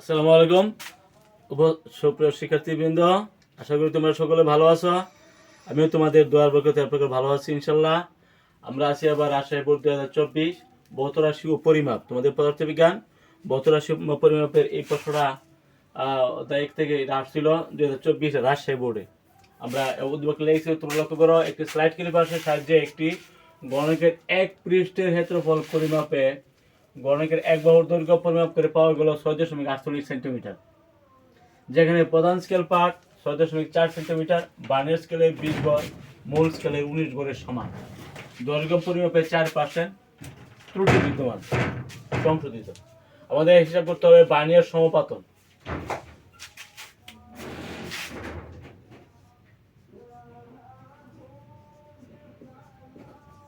আসসালামু আলাইকুম। সুপ্রিয় শিক্ষার্থীবৃন্দ, আশা করি তোমরা সকলে ভালো আছো। আমিও তোমাদের দোয়ার বরকতে আপনাকে ভালো আছি ইনশাল্লাহ আমরা আছি আবার রাজশাহী বোর্ড দুই হাজার চব্বিশ বহুতরাশি ও পরিমাপ। তোমাদের পদার্থবিজ্ঞান বহুতরাশি পরিমাপের এই প্রশ্নটা এক থেকে এটা আসছিল দুই হাজার চব্বিশ রাজশাহী বোর্ডে। আমরা উদ্যোগ লেগেছি, তোমরা লক্ষ্য করো, একটি স্লাইড ক্লিপার্সের সাহায্যে একটি গণকের এক পৃষ্ঠের ক্ষেত্রফল পরিমাপে গণকের এক বাহুর দৈর্ঘ্য পরিমাপ করে পাওয়া গেল ছয় দশমিক আটচল্লিশ সেন্টিমিটার। যেখানে প্রধান স্কেল পার্ট ছয় দশমিক চার সেন্টিমিটার, বানের স্কেলে বিশ গড় মূল স্কেলে উনিশ গড়ের সমান। দৈর্ঘ্য পরিমাপে চার পার্সেন্ট ত্রুটি বিদ্যমান, সংশোধিত। আমাদের হিসাব করতে হবে বানিয়ার সমপাতন।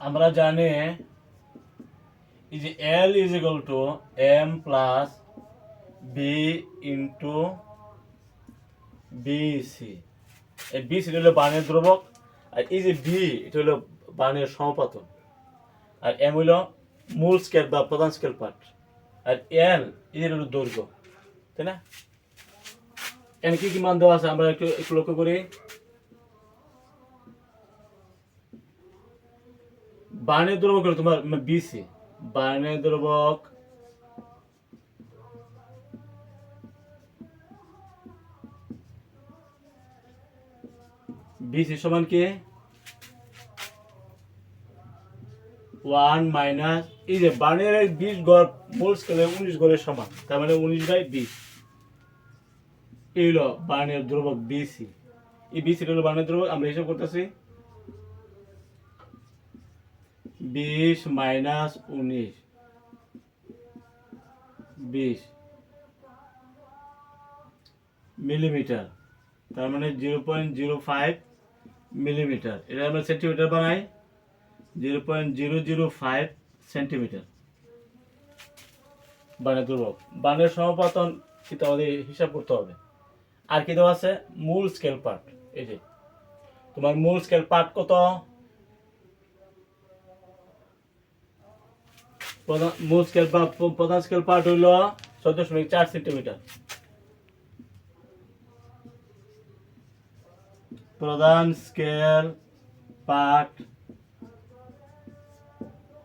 আমরা জানি is L is equal to M plus B into BC এই BC হলো বানের দ্রবক আর এই যে B, এটা হলো বানের সমাপাতন। আর M হলো মূল স্কেল বা প্রধান স্কেল পার্ট আর L এর হলো দৈর্ঘ্য, তাই না? এখানে কি কি মান দেওয়া আছে আমরা একটু একটু লক্ষ্য করি। বানের দ্রবক হলো তোমার বিসি বানের দ্রবক বিসি সমান কে? ওয়ান মাইনাস, এই যে বানের বিশ গড় মূল স্কেলে উনিশ গড়ের সমান, তার মানে উনিশ বাই বিশ। এই হলো বানের দ্রবক বিসি। এই বিসি হলো বানের দ্রবক আমরা হিসাব করতেছি বিশ মাইনাস উনিশ। বিশ। মিলিমিটার। তার মানে zero point zero five millimetre. এটা আমরা সেন্টিমিটার বানাই। Zero point zero zero five centimetre. বানের দুর্বক বানের সমাপতন কিন্তু আমাদের হিসাব করতে হবে। আর কি দেওয়া আছে? মূল স্কেল পার্ট এই যে, তোমার মূল স্কেল পার্ট কত? মূল স্কেল বা প্রধান স্কেল পার্ট হইল চোদ্দ দশমিক চার সেন্টিমিটার প্রধান স্কেল পার্ট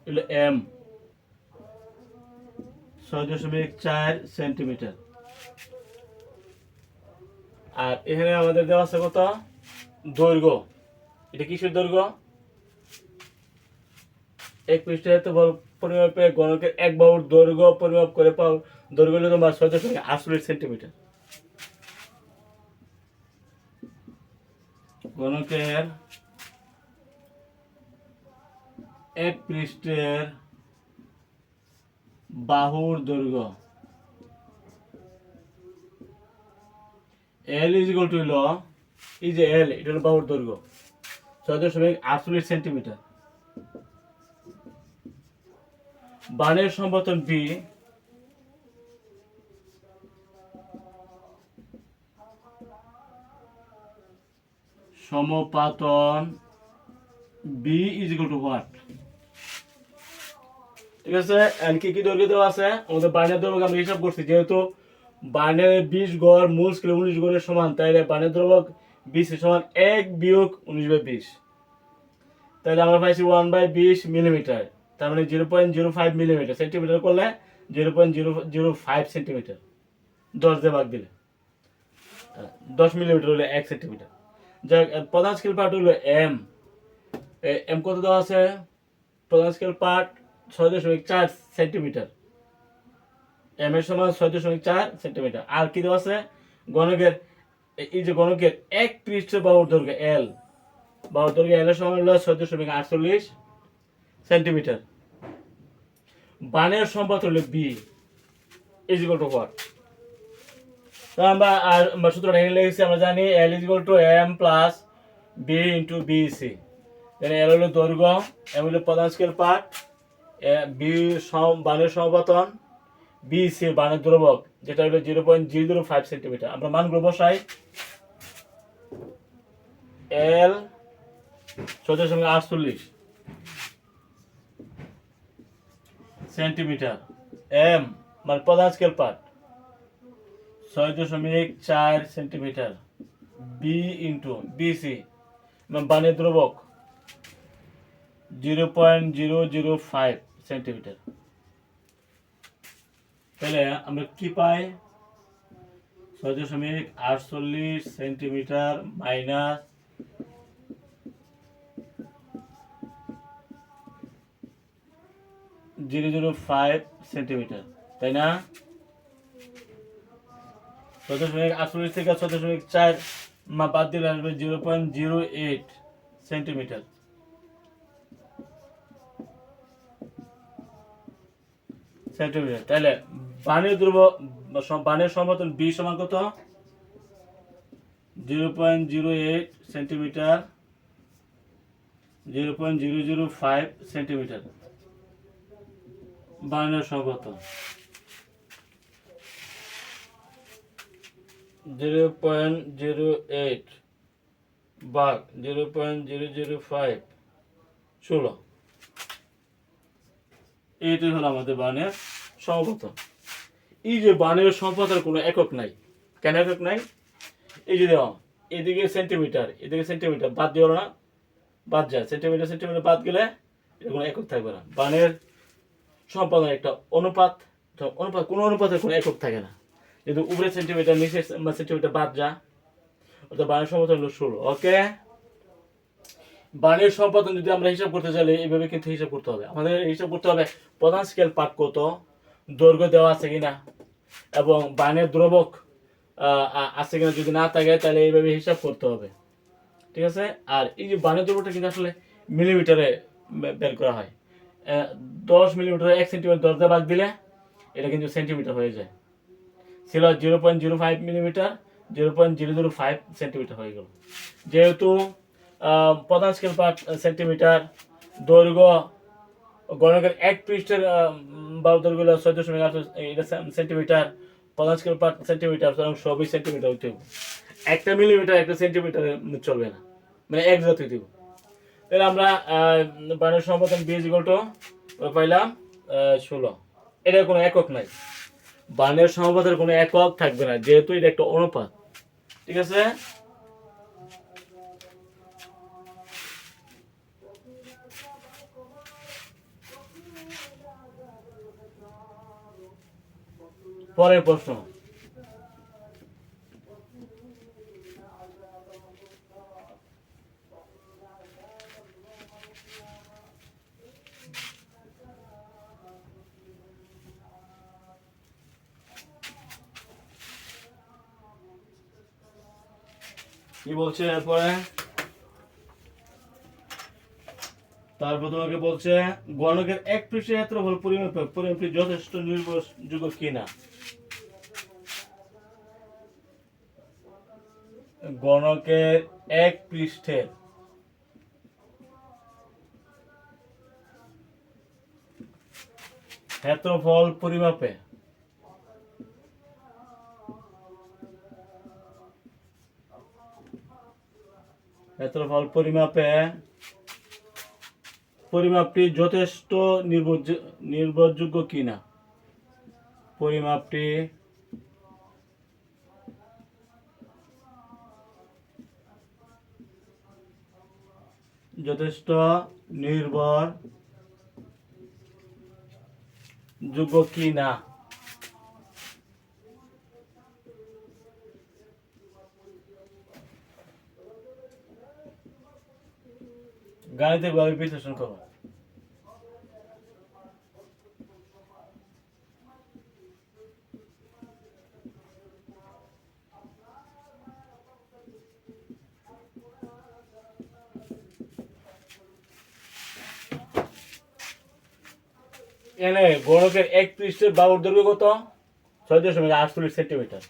হইল এম ছয় দশমিক চার সেন্টিমিটার আর এখানে আমাদের দেওয়া আছে কত? দৈর্ঘ্য। এটা কিসের দৈর্ঘ্য? এক পৃষ্ঠে তো পরিমাপে গণকের এক বাহুর দৈর্ঘ্য পরিমাপ করে পাও। দৈর্ঘ্য হলো তোমার ছয় দশমিক আটচল্লিশ সেন্টিমিটার। গণকের এক পৃষ্ঠের বাহুর দৈর্ঘ্য এল ইজ ইকুয়াল টু এই যে এল এটা হলো বাহুর দৈর্ঘ্য। ছয় দশমিক আটচল্লিশ সেন্টিমিটার। বানের সম্পতন B, সমপাতন B is equal to what ঠিক আছে আর কি কি দৈর্ঘ্য দেওয়া আছে? আমাদের বানের দ্রবক আমরা হিসাব করছি, যেহেতু বানের বিশ গড় মূল স্কেল উনিশ গড়ের সমান, তাইলে বানের দ্রবক বিশ সমান এক বিয়োগ উনিশ বাই বিশ। তাহলে আমরা পাইছি ওয়ান বাই বিশ মিলিমিটার তার মানে zero point zero five millimetre centimetre করলে zero point zero zero five centimetre দশ দিয়ে ভাগ দিলে। দশ মিলিমিটার হলে এক সেন্টিমিটার আহ, প্রধান স্কেল পার্ট হলো এম এম কত দেওয়া আছে? প্রধান স্কেল পার্ট ছয় দশমিক চার সেন্টিমিটার এম এর সমান ছয় দশমিক চার সেন্টিমিটার আর কি দেওয়া আছে? গণকের এই যে গণকের এক পৃষ্ঠ বাহুর দৈর্ঘ্য এল বাহুর দৈর্ঘ্য এল এর সমান হলো ছয় দশমিক আটচল্লিশ। সেন্টিমিটার। বানের সম্পদ হলো B is equal to what তো আমরা আর সূত্রটা এখানে লিখেছি, আমরা জানি L is equal to M plus B into B C L হলো দৈর্ঘ্য এম হলো প্রধান স্কেল পার্ট বি সম, বানের সমপতন বি সি বানের দ্রবক যেটা হলো zero point zero zero five centimetre আমরা মানগুলো বসাই। এল চোদ্দ দশমিক আটচল্লিশ। সেন্টিমিটার। এম মানে প্রধান স্কেল পার্ট ছয় দশমিক চার সেন্টিমিটার। বি ইন্টু বিসি বানের দ্রবক zero point zero zero five centimetre. তাহলে আমরা কি পাই? ছয় দশমিক আটচল্লিশ centimetre minus zero zero five centimetre, তাই না? ছয় দশমিক আটচল্লিশ থেকে ছয় দশমিক চার বাদ দিলে আসবে zero point zero eight centimetre. Centimetre, তাহলে বানের ধ্রুব বানের সমতল বি সমান কত? Zero point zero eight centimetre, zero point zero zero five centimetre. বানের সমতল জিরো পয়েন্ট জিরো এইট বাঘ zero point zero zero five ষোলো। এইটাই হলো আমাদের বানের সমপতন এই যে বানের সমপতনের কোনো একক নাই, কেন একক নাই? এই যে দেওয়া এদিকে সেন্টিমিটার এদিকে সেন্টিমিটার বাদ দিও না, বাদ যায় সেন্টিমিটার সেন্টিমিটার বাদ গেলে এটা কোনো একক থাকবে না। বানের সম্পাদন একটা অনুপাত অনুপাত, কোনো অনুপাতের কোনো একক থাকে না। কিন্তু উপরে সেন্টিমিটার নিচে সেন্টিমিটার বাদ যা, অর্থাৎ বানের সম্পাদন হলো ষোলো, ওকে? বানের সম্পাদন যদি আমরা হিসাব করতে চাইলে এইভাবে কিন্তু হিসাব করতে হবে। আমাদের হিসাব করতে হবে প্রধান স্কেল পাঠ কত, দৈর্ঘ্য দেওয়া আছে কিনা, এবং বানের দ্রবক আছে কিনা যদি না থাকে, তাহলে এইভাবে হিসাব করতে হবে। ঠিক আছে? আর এই যে বানের দ্রবকটা কিন্তু আসলে মিলিমিটারে বের করা হয়। দশ মিলিমিটার এক সেন্টিমিটার দিয়ে ভাগ দিলে এটা কিন্তু সেন্টিমিটার হয়ে যায়। ছিল zero point zero five millimetre zero point zero zero five centimetre হয়ে গেল। যেহেতু প্রধান স্কেল পার্ট সেন্টিমিটার দৈর্ঘ্য, গণকের এক পৃষ্ঠের বারো দৈর্ঘ্য ছয় দশমিক আট এটা সেন্টিমিটার প্রধান স্কেল পার্ট সেন্টিমিটার সুতরাং সবই সেন্টিমিটার হবে। একটা মিলিমিটার একটা সেন্টিমিটার চলবে না। মানে এক জাত হইতে হবে তাহলে আমরা সম্পাদন বিএস ইকুয়াল পাইলাম ষোলো। এটা কোনো একক নাই। বানের সমাপাতের কোনো একক থাকবে না, যেহেতু এটা একটা অনুপাত। ঠিক আছে? পরের প্রশ্ন। কি বলছে এরপরে? তারপর তোমাকে বলছে, গণকের এক পৃষ্ঠের ক্ষেত্রফল পরিমাপক পরিমাপটি যথেষ্ট নির্ভরযোগ্য কিনা? গণকের এক পৃষ্ঠের ক্ষেত্রফল পরিমাপে ক্ষেত্রফল পরিমাপে পরিমাপটি যথেষ্ট নির্ভরয- নির্ভরযোগ্য কিনা? পরিমাপটি যথেষ্ট নির্ভর যোগ্য কিনা? গাণিতিক ভাবে বিশ্লেষণ করো। এনে গণকের এক পৃষ্ঠের বাহুর দৈর্ঘ্য কত? ছয় দশমিক আটচল্লিশ সেন্টিমিটার।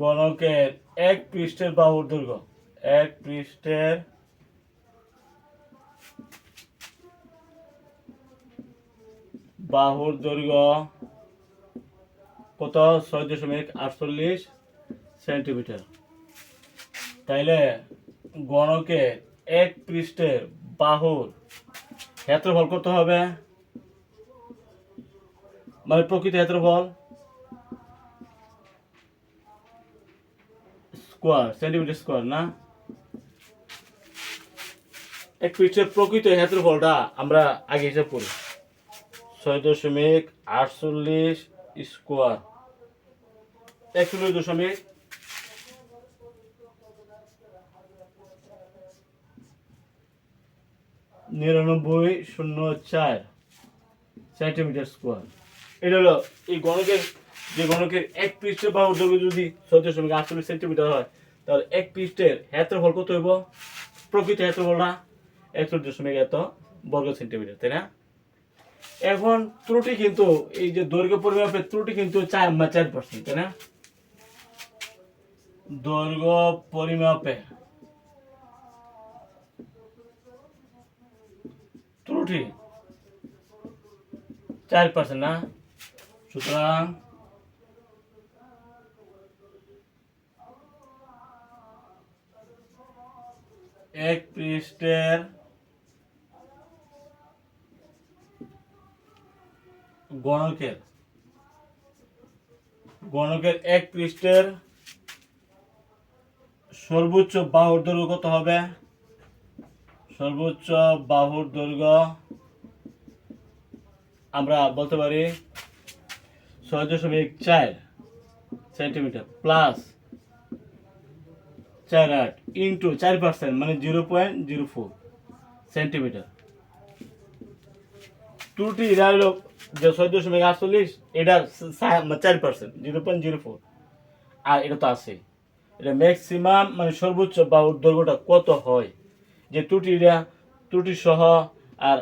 গণকের এক পৃষ্ঠের বাহুর দৈর্ঘ্য। এক পৃষ্ঠের বাহুর দৈর্ঘ্য কত? ছয় দশমিক আটচল্লিশ সেন্টিমিটার। তাইলে গণকের এক পৃষ্ঠের বাহুর ক্ষেত্রফল কত হবে? মানে প্রকৃত ক্ষেত্রফল? স্কোয়ার সেন্টিমিটার স্কোয়ার না এক পৃষ্ঠের প্রকৃত ক্ষেত্রফলটা আমরা আগে হিসাব করি ছয় দশমিক আটচল্লিশ স্কোয়ার একচল্লিশ দশমিক নিরানব্বই শূন্য চার সেন্টিমিটার স্কোয়ার এটা হলো এই গণকের যে গণকের এক পৃষ্ঠের বাহুর দৈর্ঘ্য যদি ছয় দশমিক আটচল্লিশ সেন্টিমিটার হয়, তাহলে এক পৃষ্ঠের ক্ষেত্রফল কত হইব? প্রকৃত ক্ষেত্রফলটা একচল্লিশ দশমিক এত বর্গ সেন্টিমিটার, তাই না? এখন ত্রুটি কিন্তু, এই যে দৈর্ঘ্য পরিমাপের ত্রুটি কিন্তু চার বা চার পার্সেন্ট তাই না? দৈর্ঘ্য পরিমাপে ত্রুটি চার পার্সেন্ট না? সুতরাং এক পৃষ্ঠের গণকের গণকের এক পৃষ্ঠের সর্বোচ্চ বাহুর দৈর্ঘ্য কত হবে? সর্বোচ্চ বাহুর দৈর্ঘ্য আমরা বলতে পারি ছয় দশমিক চার সেন্টিমিটার প্লাস চার আট ইন্টু চার পার্সেন্ট মানে zero point zero four centimetre ত্রুটি এটা হলো যে ছয় দশমিক আটচল্লিশ, এটা চার percent zero point zero four আর এটা তো আছে। এটা ম্যাক্সিমাম মানে সর্বোচ্চ বাহুর দৈর্ঘ্যটা কত হয়? যে ত্রুটিটা ত্রুটি সহ আর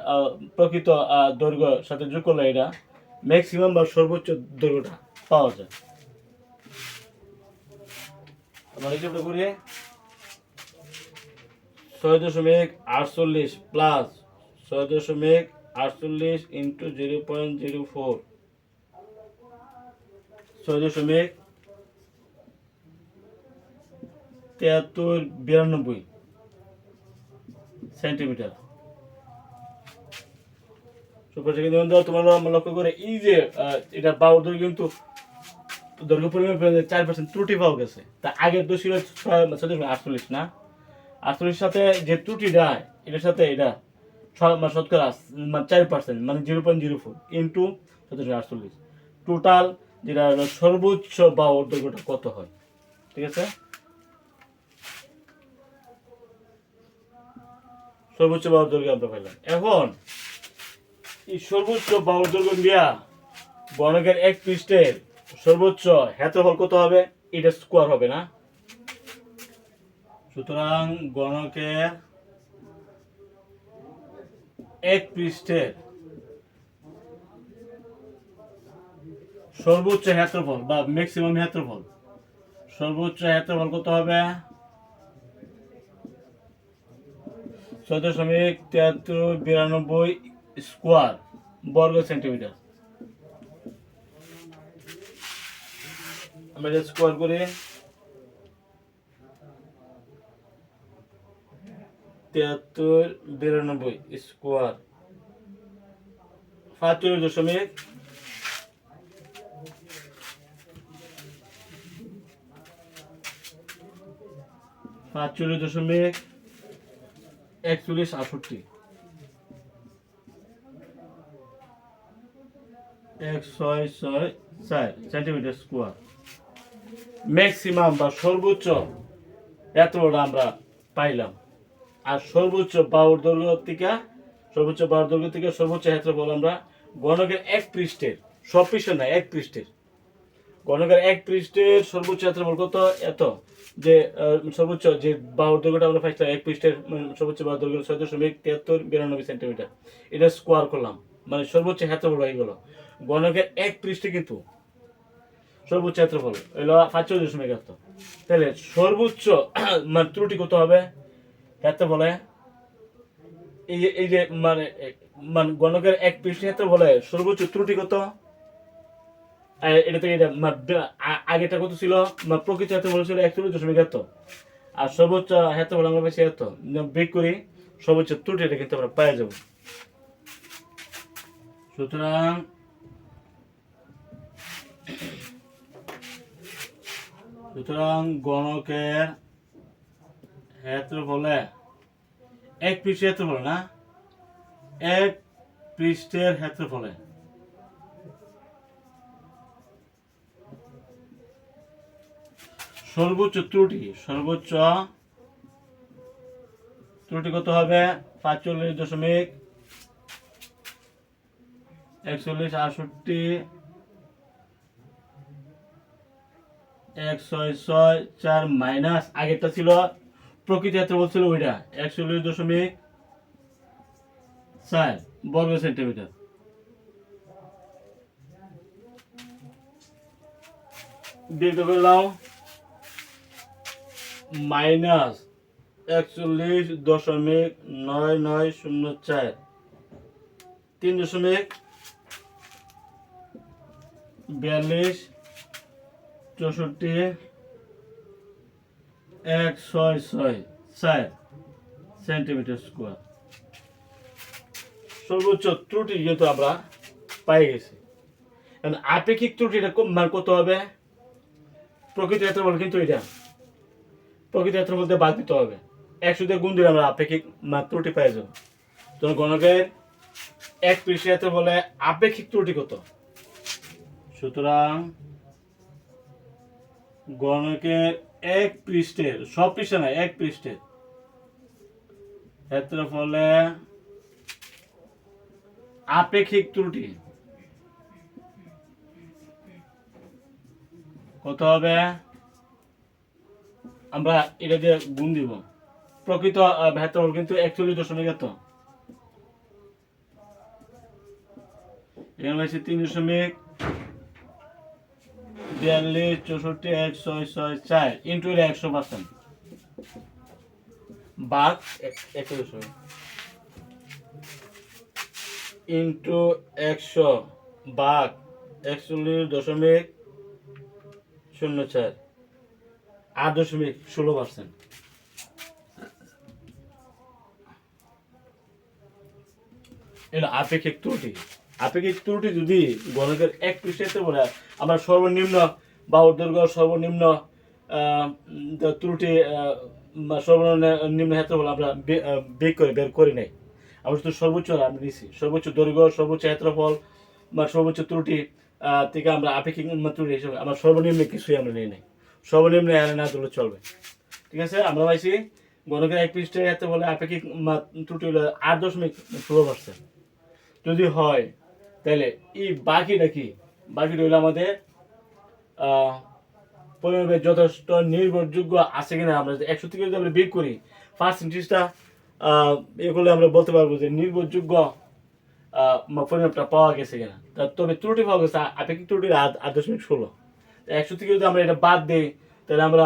প্রকৃত দৈর্ঘ্য সাথে যোগ করলে এটা ম্যাক্সিমাম বা সর্বোচ্চ দৈর্ঘ্যটা পাওয়া যায়। আমরা হিসাবটা করি ছয় দশমিক আটচল্লিশ প্লাস ছয় দশমিক আটচল্লিশ into zero point zero four ছয় দশমিক তিয়াত্তর বিরানব্বই সেন্টিমিটার সুপারশিক্ষিত বন্ধু তোমরা লক্ষ্য করে এই যে এটা বাহুর কিন্তু দৈর্ঘ্য চার পার্সেন্ট ত্রুটি পাওয়া গেছে। তা আগের তো ছিল আটচল্লিশ, না? আটচল্লিশ সাথে যে ত্রুটিটা এটার সাথে এটা মানে শতকরা মানে চার পার্সেন্ট মানে zero point zero four into ছয় আটচল্লিশ। টোটাল যেটা সর্বোচ্চ বাহুর দৈর্ঘ্যটা কত হয়? ঠিক আছে? সর্বোচ্চ বাহুর দৈর্ঘ্য আমরা পাইলাম। এখন, এই সর্বোচ্চ বাহুর দৈর্ঘ্য দিয়া গণকের এক পৃষ্ঠের সর্বোচ্চ ক্ষেত্রফল কত হবে? এটা স্কোয়ার হবে না। সুতরাং গণকের এক পৃষ্ঠের সর্বোচ্চ ক্ষেত্রফল বা ম্যাক্সিমাম ক্ষেত্রফল সর্বোচ্চ ক্ষেত্রফল কত হবে? ছয় দশমিক তিয়াত্তর বিরানব্বই স্কোয়ার বর্গ সেন্টিমিটার আমরা এটা স্কোয়ার করে তিয়াত্তর বিরানব্বই স্কোয়ার সাতচল্লিশ দশমিক সাতচল্লিশ দশমিক একচল্লিশ আটষট্টি। এক ছয় ছয় চার সেন্টিমিটার স্কোয়ার ম্যাক্সিমাম বা সর্বোচ্চ এতটা আমরা পাইলাম। আর সর্বোচ্চ বাহুর দৈর্ঘ্য থেকে, সর্বোচ্চ বাহুর দৈর্ঘ্য থেকে সর্বোচ্চ ক্ষেত্রফল আমরা গণকের এক পৃষ্ঠের, সব পৃষ্ঠের না, এক পৃষ্ঠের। গণকের এক পৃষ্ঠের সর্বোচ্চ ক্ষেত্রফল কত? এত। যে সর্বোচ্চ যে বাহুর দৈর্ঘ্যটা আমরা পাইছিলাম, এক পৃষ্ঠের সর্বোচ্চ বাহুর দৈর্ঘ্য ছয় দশমিক তিয়াত্তর বিরানব্বই সেন্টিমিটার। এটা স্কোয়ার করলাম। মানে সর্বোচ্চ ক্ষেত্রফল হয়ে গেল। গণকের এক পৃষ্ঠে কিন্তু সর্বোচ্চ ক্ষেত্রফল। পাঁচচল্লিশ দশমিক এত তাহলে সর্বোচ্চ মানে ত্রুটি কত হবে? ক্ষেত্রফলে? এই এই যে মানে মানে গণকের এক পৃষ্ঠ ক্ষেত্রফলে সর্বোচ্চ ত্রুটি কত? এটা থেকে এটা মা- বে- আ- আগেটা কত ছিল? মা- প্রকৃত ক্ষেত্রফল ছিল একচল্লিশ দশমিক এত আর সর্বোচ্চ ক্ষেত্রফল আমরা পেয়েছি এত ব্রেক করি, সর্বোচ্চ ত্রুটি এটা কিন্তু আমরা পাই যাব। সুতরাং সুতরাং গণকের ক্ষেত্রফলে এক পৃষ্ঠের ক্ষেত্রফল না? এক পৃষ্ঠের ক্ষেত্রফলে সর্বোচ্চ ত্রুটি সর্বোচ্চ ত্রুটি কত হবে? পাঁচচল্লিশ দশমিক একচল্লিশ আটষট্টি এক ছয় ছয় চার মাইনাস, আগেরটা ছিল প্রকৃতি এত বলছিল ওইটা, একচল্লিশ দশমিক চার, বর্গ সেন্টিমিটার। বিয়োগ করলাম মাইনাস একচল্লিশ দশমিক নয় নয় শূন্য চার, তিন দশমিক বিয়াল্লিশ চৌষট্টি, এক ছয় ছয় চার সেন্টিমিটার স্কোয়ার সর্বোচ্চ ত্রুটি যেহেতু আমরা পাই গেছি। এখন আপেক্ষিক ত্রুটিটা কম মান কত হবে। প্রকৃতি ক্ষেত্রে বলে কিন্তু এটা। প্রকৃতি ক্ষেত্রে বলতে বাদ দিতে হবে। একশো দিয়ে গুণ দিলে আমরা আপেক্ষিক মান ত্রুটি পাই যাব। তখন গণকের এক পৃষ্ঠে বলে আপেক্ষিক ত্রুটি কত? সুতরাং গণকের এক পৃষ্ঠের, সব পৃষ্ঠে না, এক পৃষ্ঠের। ক্ষেত্রফলে আপেক্ষিক ত্রুটি। কত হবে? আমরা এটা দিয়ে গুণ দিব। প্রকৃত ক্ষেত্রফল কিন্তু একচল্লিশ দশমিক এত। এখানে তিন দশমিক বিয়াল্লিশ, চৌষট্টি, এক, ছয় ছয়, চার। ইন্টু একশো পার্সেন্ট বাঘ একশো ইন্টু একশো, বাঘ একচল্লিশ দশমিক শূন্য চার। আট দশমিক ষোলো পার্সেন্ট এটা আপেক্ষিক ত্রুটি। আপেক্ষিক ত্রুটি যদি গণকের এক পৃষ্ঠে বলে, আমরা সর্বনিম্ন বা দৈর্ঘ্য সর্বনিম্ন ত্রুটি সর্বনিম্ন ক্ষেত্রে বলে আমরা বের করে, বের করি নাই। আমরা শুধু সর্বোচ্চ আমি নিছি সর্বোচ্চ দৈর্ঘ্য, সর্বোচ্চ ক্ষেত্রফল, বা সর্বোচ্চ ত্রুটি থেকে আমরা আপেক্ষিক ত্রুটি হিসেবে, আমরা সর্বনিম্ন কিছুই আমরা নিই নাই। সর্বনিম্ন না তুলে চলবে। ঠিক আছে? আমরা পাইছি গণকের এক পৃষ্ঠে ক্ষেত্রে বলে, আপেক্ষিক ত্রুটি হলো আট দশমিক ষোলো পার্সেন্ট যদি হয় তাহলে এই বাকিটা কি বাকিটা হলো আমাদের পরিমাপের যথেষ্ট নির্ভরযোগ্য আছে কিনা আমরা একশো থেকে যদি আমরা বিয়োগ করি পার্সেন্টেজটা করলে আমরা বলতে পারব যে নির্ভরযোগ্য পরিমাপটা পাওয়া গেছে কিনা। তা- তবে ত্রুটি পাওয়া গেছে, আপেক্ষিক ত্রুটির আট দশমিক ষোলো। একশো থেকে যদি আমরা এটা বাদ দিই, তাহলে আমরা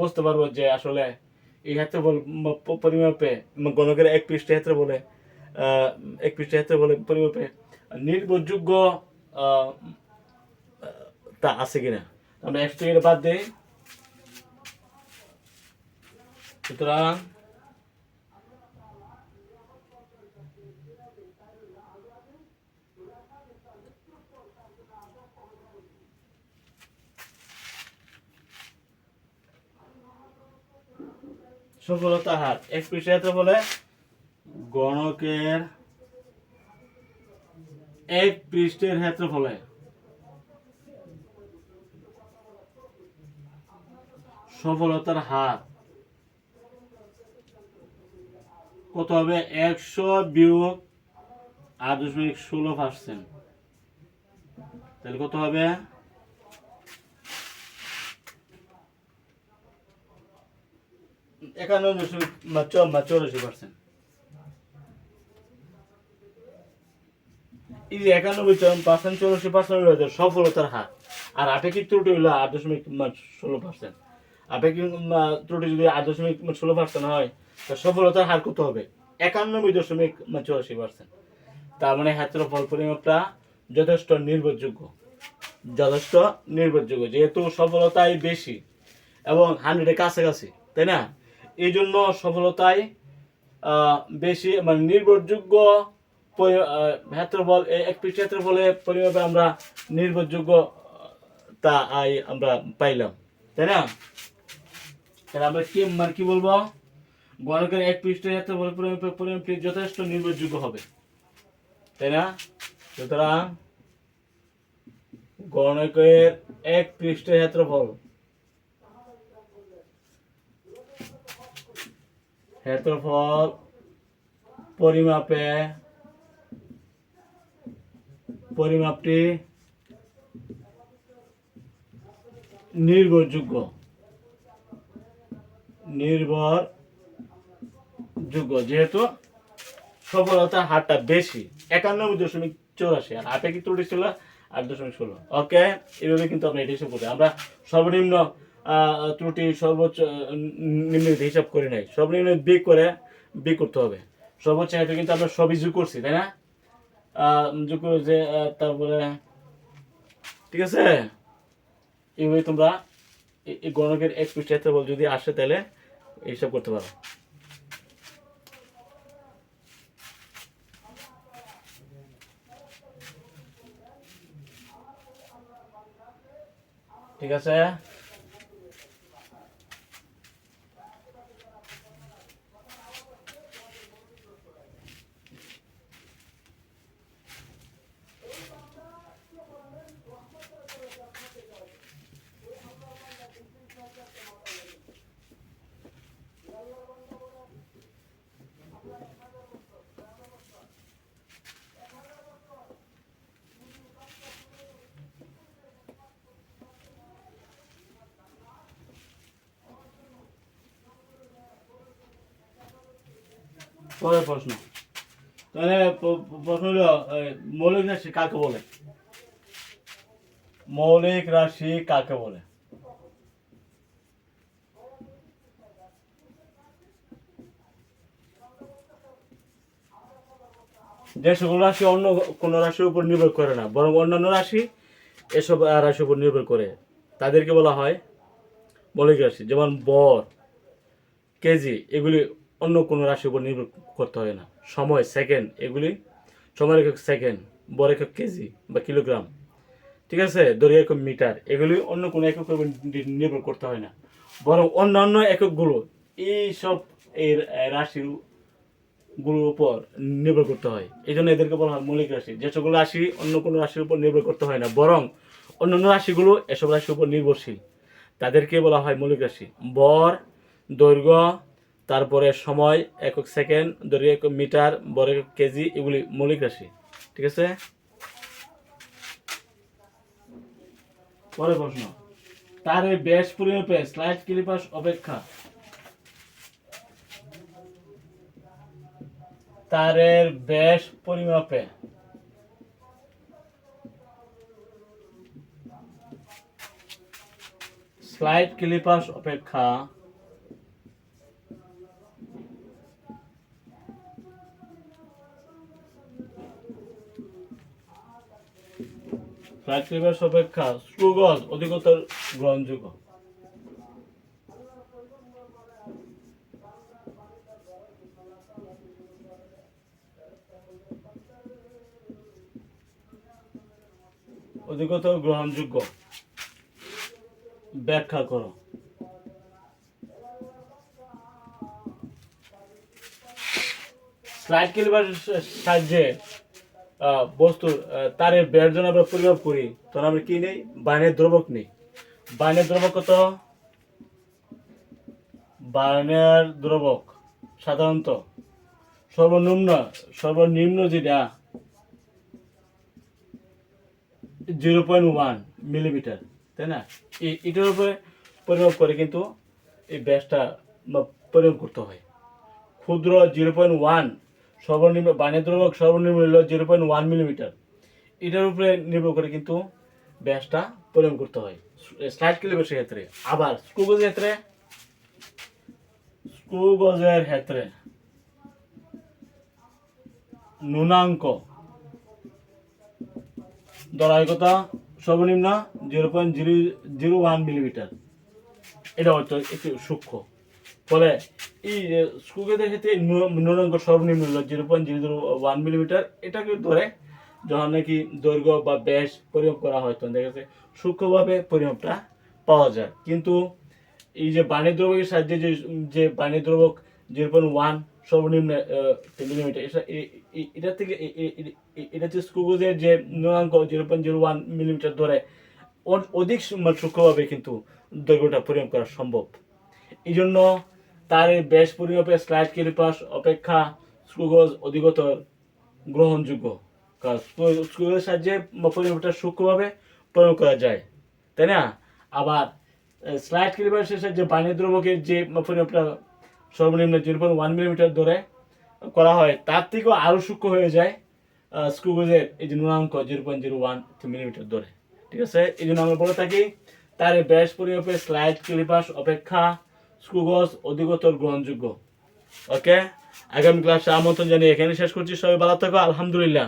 বুঝতে পারব যে আসলে এই ক্ষেত্রে বল পরিমাপে গণকের এক পৃষ্ঠে ক্ষেত্রে বলে এক পৃষ্ঠে ক্ষেত্রে বলে পরিমাপে নির্ভরযোগ্য তা আছে কিনা? আমরা একশো থেকে বাদ দিই। সুতরাং সফলতা হার। এক পৃষ্ঠাতে বলে গণকের এক পৃষ্ঠের ক্ষেত্রফলে। সফলতার হার। কত হবে? একশো বিয়োগ আট দশমিক ষোলো পার্সেন্ট তাহলে কত হবে? একান্ন দশমিক চৌরাশি পার্সেন্ট এই একানব্বই পার্সেন্ট চৌরাশি পার্সেন্ট হলো সফলতার হার। আর আপেক্ষিক ত্রুটি হলো আট দশমিক ষোলো পার্সেন্ট আপেক্ষিক ত্রুটি যদি আট দশমিক ষোলো পার্সেন্ট হয়, তা সফলতার হার কত হবে? একানব্বই দশমিক চৌরাশি পার্সেন্ট তার মানে ক্ষেত্রফল পরিমাপটা যথেষ্ট নির্ভরযোগ্য। যথেষ্ট নির্ভরযোগ্য, যেহেতু সফলতাই বেশি এবং হান্ড্রেডের কাছাকাছি, তাই না? এই জন্য সফলতায় বেশি মানে নির্ভরযোগ্য ক্ষেত্রফল, এ- এক ক্ষেত্রফলে পরিমাপে আমরা নির্ভরযোগ্য তা আই আমরা পাইলাম। তাই না? তাহলে আমরা কি মানে কি বলব? গণকের এক পৃষ্ঠের ক্ষেত্রে বল পরিমাপ- পরিমাপটি যথেষ্ট নির্ভরযোগ্য হবে। তাই না? সুতরাং গণকের এক পৃষ্ঠের ক্ষেত্রফল ক্ষেত্রফল পরিমাপে পরিমাপটি নির্ভরযোগ্য। নির্ভরযোগ্য, যেহেতু সফলতার হারটা বেশি, একানব্বই দশমিক চৌরাশি, আর আপেক্ষিক ত্রুটি ছিল? আট দশমিক ষোলো। ওকে এইভাবে কিন্তু আমরা এটা হিসাব করি। আমরা সর্বনিম্ন ত্রুটি সর্বোচ্চ নিম্ন হিসাব করি নাই। সর্বনিম্ন বিগ করে বিগ করতে হবে। সর্বোচ্চ কিন্তু আমরা সবই যোগ করছি, তাই না? আহ, যোগ যে তারপরে ঠিক আছে? এইভাবে তোমরা এই- গণকের এক পৃষ্ঠে বল যদি আসে তাহলে এইসব করতে পারো। ঠিক আছে? পরের প্রশ্ন। তাহলে প্রশ্ন হলো মৌলিক রাশি কাকে বলে? মৌলিক রাশি কাকে বলে? যে সকল রাশি অন্য কোনো রাশির উপর নির্ভর করে না, বরং অন্যান্য রাশি এসব রাশির উপর নির্ভর করে। তাদেরকে বলা হয় মৌলিক রাশি, যেমন বর, কেজি, এগুলি অন্য কোনো রাশির উপর নির্ভর করতে হয় না। সময় সেকেন্ড এগুলি সময় একক সেকেন্ড বর একক কেজি বা কিলোগ্রাম ঠিক আছে? দৈর্ঘ্য একক মিটার এগুলি অন্য কোনো একক নির্ভর করতে হয় না। বরং অন্যান্য এককগুলো এই সব এই রাশিরগুলোর উপর নির্ভর করতে হয়। এই জন্য এদেরকে বলা হয় মৌলিক রাশি। যে সকল রাশি অন্য কোনো রাশির উপর নির্ভর করতে হয় না। বরং অন্যান্য রাশিগুলো এসব রাশির উপর নির্ভরশীল। তাদেরকে বলা হয় মৌলিক রাশি। বর, দৈর্ঘ্য তারপরে সময়, একক সেকেন্ড, দৈর্ঘ্য একক মিটার বর একক কেজি, এগুলি মৌলিক রাশি, ঠিক আছে? পরের প্রশ্ন। তার এই ব্যাস পরিমাপে স্লাইড ক্লিপাস অপেক্ষা। তারের ব্যাস পরিমাপে। স্লাইড ক্লিপাস অপেক্ষা। ক্লিপাস অপেক্ষা স্ক্রুগজ অধিকতর গ্রহণযোগ্য। অধিকতর গ্রহণযোগ্য। ব্যাখ্যা করো। স্লাইড ক্যালিপার সাহায্যে আহ, তারের বের জন্য আমরা পরিমাপ করি। তখন আমরা কি নেই? বাইনের দ্রবক নেই। বাইনের দ্রবক কত? বাইনের দ্রবক সাধারণত। সর্বনিম্ন সর্বনিম্ন যেটা জিরো পয়েন্ট ওয়ান মিলিমিটার তাই না? এটার উপরে পরিমাপ করে কিন্তু এই ব্যাসটা পরিমাপ করতে হয়। ক্ষুদ্র জিরো পয়েন্ট ওয়ান সর্বনিম্ন বানের দ্রবক সর্বনিম্ন হলো জিরো পয়েন্ট ওয়ান মিলিমিটার এটার উপরে নির্ভর করে কিন্তু ব্যাসটা পরিমাণ করতে হয়। স্লাইড কিলোমিটার ক্ষেত্রে। আবার স্ক্রুগজের ক্ষেত্রে। স্ক্রুগজের ক্ষেত্রে ন্যূনাঙ্ক। দরায়কতা সর্বনিম্ন zero point zero zero one millimetre এটা হয়তো একটু সূক্ষ্ম। ফলে এই স্কুকেদের ক্ষেত্রে ন্যূনাঙ্ক সর্বনিম্ন zero point zero zero one millimetre এটাকে ধরে যখন নাকি দৈর্ঘ্য বা ব্যাস পরিমাপ করা হয়, তখন দেখা যাচ্ছে সূক্ষ্মভাবে পরিমাপটা পাওয়া যায়। কিন্তু এই যে বাণী দ্রবকের সাহায্যে যে যে বাণী দ্রবক জিরো পয়েন্ট ওয়ান সর্বনিম্ন মিলিমিটার এটা থেকে এটা হচ্ছে স্কুগোজের যে ন্যূনাঙ্ক zero point zero one millimetre ধরে অধিক মানে সূক্ষ্মভাবে কিন্তু দৈর্ঘ্যটা পরিমাপ করা সম্ভব। এই জন্য তার এই ব্যাস পরিমাপের স্লাইড ক্যালিপাস অপেক্ষা স্ক্রুগজ অধিকতর গ্রহণযোগ্য। কারণ স্ক্রু- সাহায্যে পরিমাপটা সূক্ষ্মভাবে প্রয়োগ করা যায়। তাই না? আবার স্লাইড ক্যালিপাসের সাহায্যে পানীয় দ্রবকের যে পরিমাপটা সর্বনিম্ন জিরো পয়েন্ট ওয়ান মিলিমিটার ধরে করা হয়, তার থেকেও আরও সূক্ষ্ম হয়ে যায় স্ক্রুগজের এই যে ন্যূনাঙ্ক zero point zero one millimetre ধরে। ঠিক আছে? এই জন্য আমরা বলে থাকি তার ব্যাস পরিমাপের স্লাইড ক্যালিপাস অপেক্ষা স্ক্রুগজ অধিকতর গ্রহণযোগ্য। ওকে আগামী ক্লাসে আমন্ত্রণ জানিয়ে এখানে শেষ করছি। সবাই ভালো থাকো। আলহামদুলিল্লাহ।